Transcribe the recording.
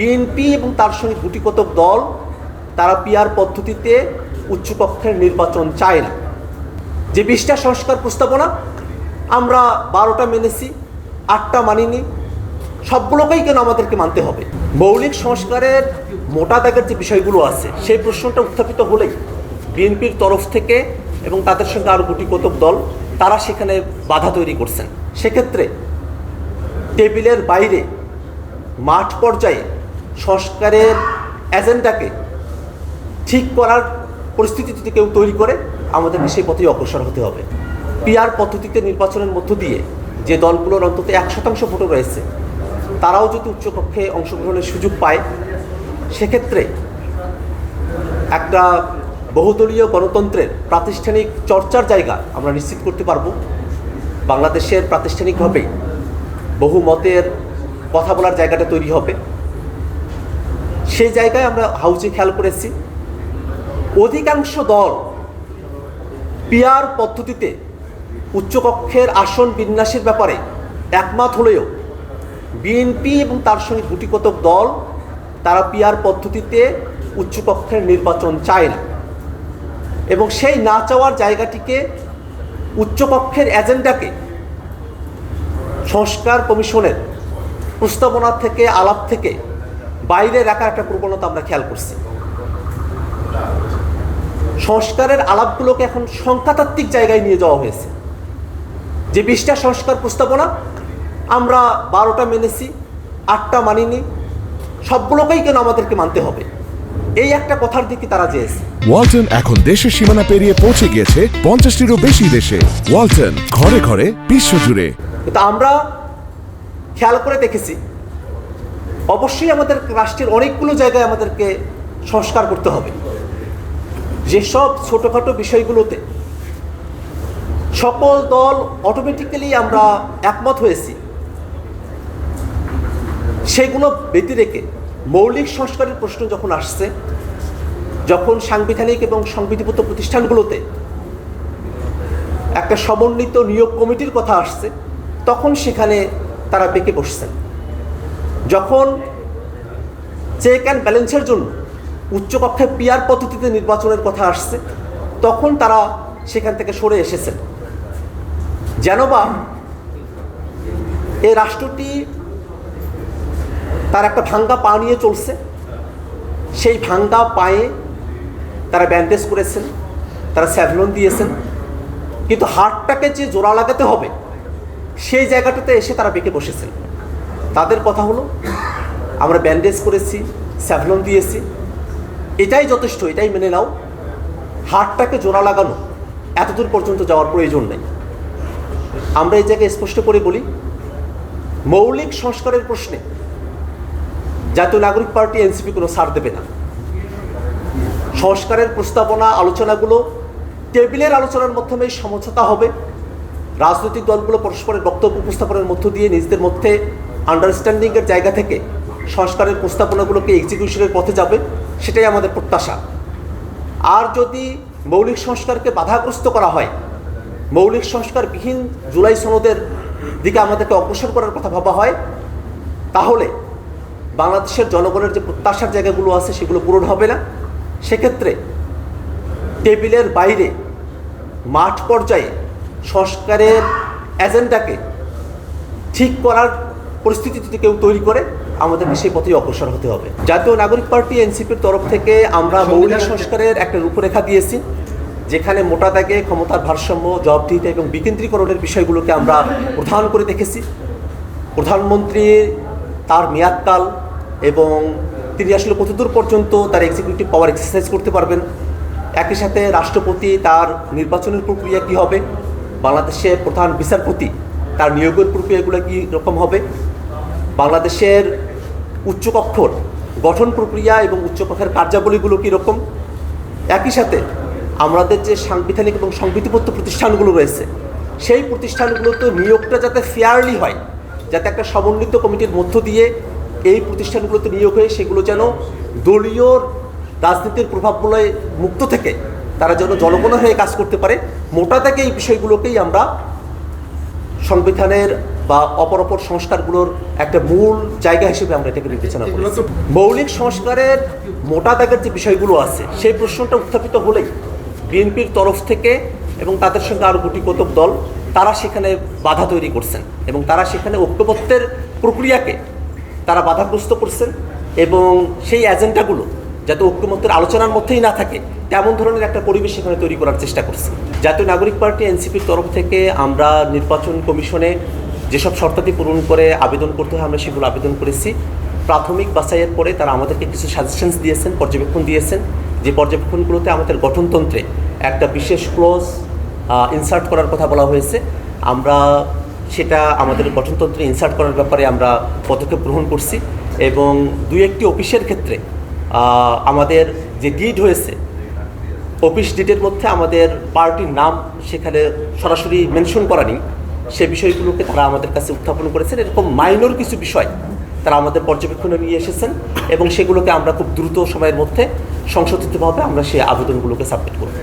BNP এবং তার সঙ্গে গুটিকতক দল, তারা পিয়ার পদ্ধতিতে উচ্চকক্ষের নির্বাচন চায় না। যে বিশটা সংস্কার প্রস্তাবনা আমরা বারোটা মেনেছি, আটটা মানিনি, সবগুলোকেই কেন আমাদেরকে মানতে হবে? মৌলিক সংস্কারের মোটা দাগের যে বিষয়গুলো আছে, সেই প্রশ্নটা উত্থাপিত হলেই বিএনপির তরফ থেকে এবং তাদের সঙ্গে আরও গুটি কতক দল, তারা সেখানে বাধা তৈরি করছেন। সেক্ষেত্রে টেবিলের বাইরে মাঠ পর্যায়ে সংস্কারের এজেন্ডাকে ঠিক করার পরিস্থিতি যদি কেউ তৈরি করে, আমাদেরকে সেই পথেই অগ্রসর হতে হবে। পিয়ার পদ্ধতিতে নির্বাচনের মধ্য দিয়ে যে দলগুলোর অন্তত এক শতাংশ ভোটে রয়েছে, তারাও যদি উচ্চকক্ষে অংশগ্রহণের সুযোগ পায়, সেক্ষেত্রে একটা বহুদলীয় গণতন্ত্রের প্রাতিষ্ঠানিক চর্চার জায়গা আমরা নিশ্চিত করতে পারব। বাংলাদেশের প্রাতিষ্ঠানিকভাবে বহু মতের কথা বলার জায়গাটা তৈরি হবে। সেই জায়গায় আমরা হাউজে খেয়াল করেছি। অধিকাংশ দল পিয়ার পদ্ধতিতে উচ্চকক্ষের আসন বিন্যাসের ব্যাপারে একমত হলেও বিএনপি এবং তার সঙ্গে গুটিকতক দল তারা পিয়ার পদ্ধতিতে উচ্চকক্ষের নির্বাচন চায় না। এবং সেই না চাওয়ার জায়গাটিকে উচ্চকক্ষের এজেন্ডাকে সংস্কার কমিশনের প্রস্তাবনা থেকে, আলাপ থেকে বাইরে রাখার একটা প্রবণতা আমরা খেয়াল করছি। সংস্কারের আলাপগুলোকে এখন সংখ্যাতাত্ত্বিক জায়গায় নিয়ে যাওয়া হয়েছে। যে বিশটা সংস্কার প্রস্তাবনা আমরা বারোটা মেনেছি আটটা মানিনি সবগুলোকেই কেন আমাদেরকে মানতে হবে? এই একটা কথার দিকে তারা চেয়েছে ওয়ালটন এখন দেশের সীমানা পেরিয়ে পৌঁছে গিয়েছে পঞ্চাশটিরও বেশি দেশে। ওয়ালটন ঘরে ঘরে বিশ্বজুড়ে। কিন্তু আমরা খেয়াল করে দেখেছি অবশ্যই আমাদের রাষ্ট্রের অনেকগুলো জায়গায় আমাদেরকে সংস্কার করতে হবে। যেসব ছোটোখাটো বিষয়গুলোতে সকল দল অটোমেটিক্যালি আমরা একমত হয়েছি, সেগুলো ব্যতি রেখে মৌলিক সংস্কারের প্রশ্ন যখন আসছে, যখন সাংবিধানিক এবং সংবিধিবদ্ধ প্রতিষ্ঠানগুলোতে একটা সমন্বিত নিয়োগ কমিটির কথা আসছে, তখন সেখানে তারা বেঁকে বসছেন। যখন চেক অ্যান্ড ব্যালেন্সের জন্য উচ্চকক্ষে পিয়ার পদ্ধতিতে নির্বাচনের কথা আসছে, তখন তারা সেখান থেকে সরে এসেছেন যেন বা এই রাষ্ট্রটি তার একটা ভাঙ্গা পা নিয়ে চলছে। সেই ভাঙ্গা পায়ে তারা ব্যান্ডেজ করেছেন, তারা স্যাভলন দিয়েছেন। কিন্তু হাটটাকে যে জোড়া লাগাতে হবে, সেই জায়গাটাতে এসে তারা বেঁকে বসেছেন। তাদের কথা হলো, আমরা ব্যান্ডেজ করেছি স্যাভলন দিয়েছি। এটাই যথেষ্ট, এটাই মেনে নাও। হাটটাকে জোড়া লাগানো, এতদূর পর্যন্ত যাওয়ার প্রয়োজন নেই। আমরা এই জায়গায় স্পষ্ট করে বলি, মৌলিক সংস্কারের প্রশ্নে জাতীয় নাগরিক পার্টি এনসিপি কোনো ছাড় দেবে না। সংস্কারের প্রস্তাবনা, আলোচনাগুলো, টেবিলের আলোচনার মাধ্যমে সমঝোতা হবে। রাজনৈতিক দলগুলো পরস্পরের বক্তব্য উপস্থাপনের মধ্য দিয়ে নিজেদের মধ্যে আন্ডারস্ট্যান্ডিংয়ের জায়গা থেকে সংস্কারের প্রস্তাবনাগুলোকে এক্সিকিউশনের পথে যাবে, সেটাই আমাদের প্রত্যাশা। আর যদি মৌলিক সংস্কারকে বাধাগ্রস্ত করা হয়, মৌলিক সংস্কারবিহীন জুলাই সনদের দিকে আমাদেরকে অগ্রসর করার কথা ভাবা হয়, তাহলে বাংলাদেশের জনগণের যে প্রত্যাশার জায়গাগুলো আছে সেগুলো পূরণ হবে না। সেক্ষেত্রে টেবিলের বাইরে মাঠ পর্যায়ে সংস্কারের এজেন্ডাকে ঠিক করার পরিস্থিতি যদি কেউ তৈরি করে আমাদেরকে সেই পথেই অগ্রসর হতে হবে। জাতীয় নাগরিক পার্টি এনসিপির তরফ থেকে আমরা মৌলিক সংস্কারের একটা রূপরেখা দিয়েছি যেখানে মোটা দাগে ক্ষমতার ভারসাম্য জবাবদিহিতা এবং বিকেন্দ্রীকরণের বিষয়গুলোকে আমরা প্রধান করে দেখেছি। প্রধানমন্ত্রী তার মেয়াদকাল এবং তিনি আসলে কতদূর পর্যন্ত তার এক্সিকিউটিভ পাওয়ার এক্সারসাইজ করতে পারবেন একই সাথে রাষ্ট্রপতি তার নির্বাচনের প্রক্রিয়া কী হবে বাংলাদেশের প্রধান বিচারপতি তার নিয়োগের প্রক্রিয়াগুলো কী রকম হবে বাংলাদেশের উচ্চকক্ষর গঠন প্রক্রিয়া এবং উচ্চকক্ষের কার্যাবলীগুলো কীরকম? একই সাথে আমাদের যে সাংবিধানিক এবং সংবিধিবদ্ধ প্রতিষ্ঠানগুলো রয়েছে, সেই প্রতিষ্ঠানগুলোতে নিয়োগটা যাতে ফেয়ারলি হয়, যাতে একটা সমন্বিত কমিটির মধ্য দিয়ে এই প্রতিষ্ঠানগুলোতে নিয়োগ হয়ে সেগুলো যেন দলীয় রাজনীতির প্রভাবগুলোয় মুক্ত থেকে তারা যেন জনগণ হয়ে কাজ করতে পারে, মোটা থেকে এই বিষয়গুলোকেই আমরা সংবিধানের বা অপর অপর সংস্কারগুলোর একটা মূল জায়গা হিসেবে আমরা এটাকে বিবেচনা করি মৌলিক সংস্কারের মোটা দাগের যে বিষয়গুলো আছে সেই প্রশ্নটা উত্থাপিত হলেই বিএনপির তরফ থেকে এবং তাদের সঙ্গে আরও গুটি কতক দল তারা সেখানে বাধা তৈরি করছেন এবং তারা সেখানে ঐক্যবদ্ধের প্রক্রিয়াকে তারা বাধাগ্রস্ত করছেন এবং সেই এজেন্ডাগুলো যাতে ঐক্যমত্যের আলোচনার মধ্যেই না থাকে, তেমন ধরনের একটা পরিবেশ সেখানে তৈরি করার চেষ্টা করছে। জাতীয় নাগরিক পার্টি, এনসিপির তরফ থেকে আমরা নির্বাচন কমিশনে যেসব শর্তাদি পূরণ করে আবেদন করতে হয়, আমরা সেগুলো আবেদন করেছি। প্রাথমিক বাছাইয়ের পরে তারা আমাদেরকে কিছু সাজেশনস দিয়েছেন, পর্যবেক্ষণ দিয়েছেন। যে পর্যবেক্ষণগুলোতে আমাদের গঠনতন্ত্রে একটা বিশেষ ক্লোজ ইনসার্ট করার কথা বলা হয়েছে। আমরা সেটা আমাদের গঠনতন্ত্রে ইনসার্ট করার ব্যাপারে আমরা পদক্ষেপ গ্রহণ করছি এবং দুই একটি অফিসের ক্ষেত্রে আমাদের যে ডিড হয়েছে অফিস ডিটের মধ্যে আমাদের পার্টির নাম সেখানে সরাসরি মেনশন করা নেই। সে বিষয়গুলোকে তারা আমাদের কাছে উত্থাপন করেছেন। এরকম মাইনর কিছু বিষয় তারা আমাদের পর্যবেক্ষণে নিয়ে এসেছেন এবং সেগুলোকে আমরা খুব দ্রুত সময়ের মধ্যে সংশোধিতভাবে আমরা সেই আবেদনগুলোকে সাবমিট করব।